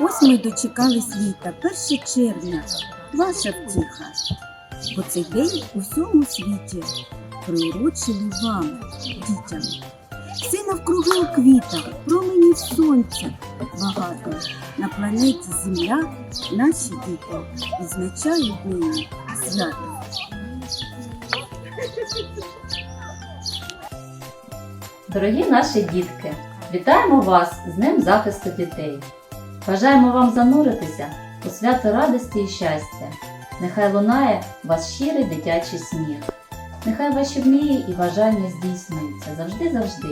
ми дочекались літа, 1 червня, ваша втіха. Бо цей день у всьому світі приурочений вам, дітям. Всі навкруги у квітах, променів сонця багато. На планеті Земля наші діти відзначають нині свято. Дорогі наші дітки, вітаємо вас з Днем захисту дітей. Бажаємо вам зануритися у свято радості і щастя. Нехай лунає ваш щирий дитячий сміх. Нехай ваші мрії і бажання здійснюються завжди-завжди.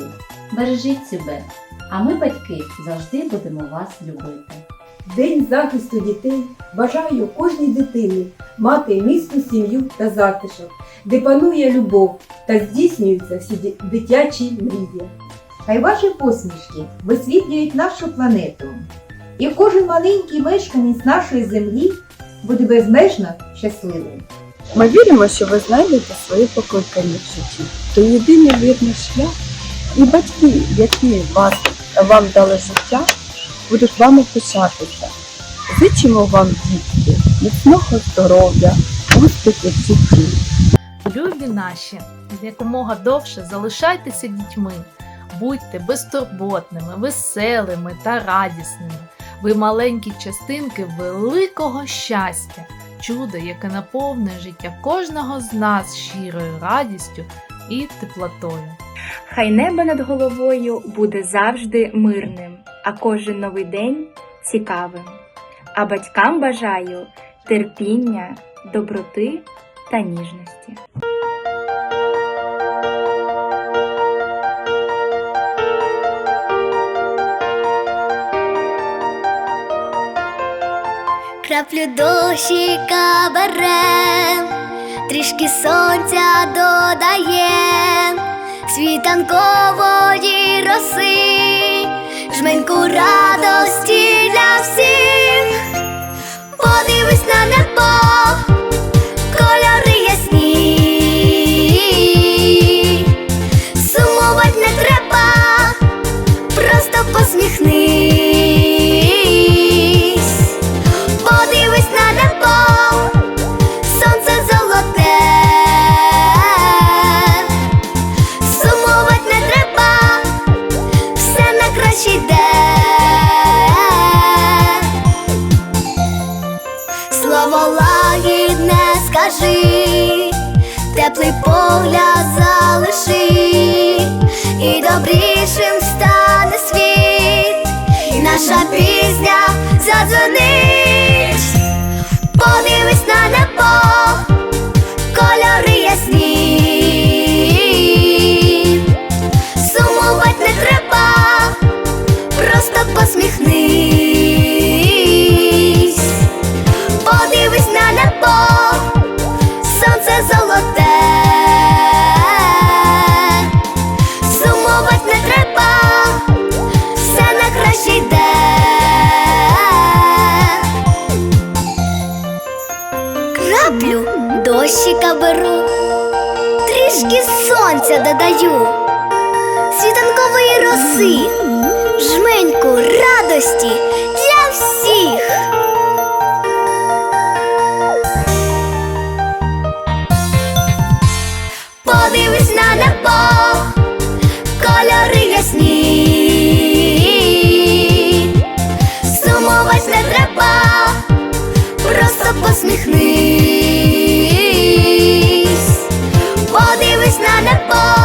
Бережіть себе, а ми, батьки, завжди будемо вас любити. День захисту дітей бажаю кожній дитині мати міцну сім'ю та затишок, де панує любов та здійснюються всі дитячі мрії. Хай ваші посмішки висвітлюють нашу планету. І кожен маленький мешканець нашої землі буде безмежно щасливим. Ми віримо, що ви знайдете своє покликання в житті. То єдиний вірний шлях, і батьки, які вас, вам дали життя, будуть вами пишатися. Зичимо вам, дітки, міцного здоров'я, успіхів в житті. Любі наші, якомога довше залишайтеся дітьми, будьте безтурботними, веселими та радісними. Ви маленькі частинки великого щастя, чудо, яке наповнює життя кожного з нас щирою радістю і теплотою. Хай небо над головою буде завжди мирним, а кожен новий день цікавим. А батькам бажаю терпіння, доброти та ніжності. Краплю дощика бере, трішки сонця додає світанкової Слово лагідне скажи, теплий погляд залиши, і добрішим Краплю дощика беру, трішки сонця додаю, світанкової роси, жменьку радості для всіх. Подивись на небо, кольори ясні, сумувати не треба, просто посміхнись, подивись на небо,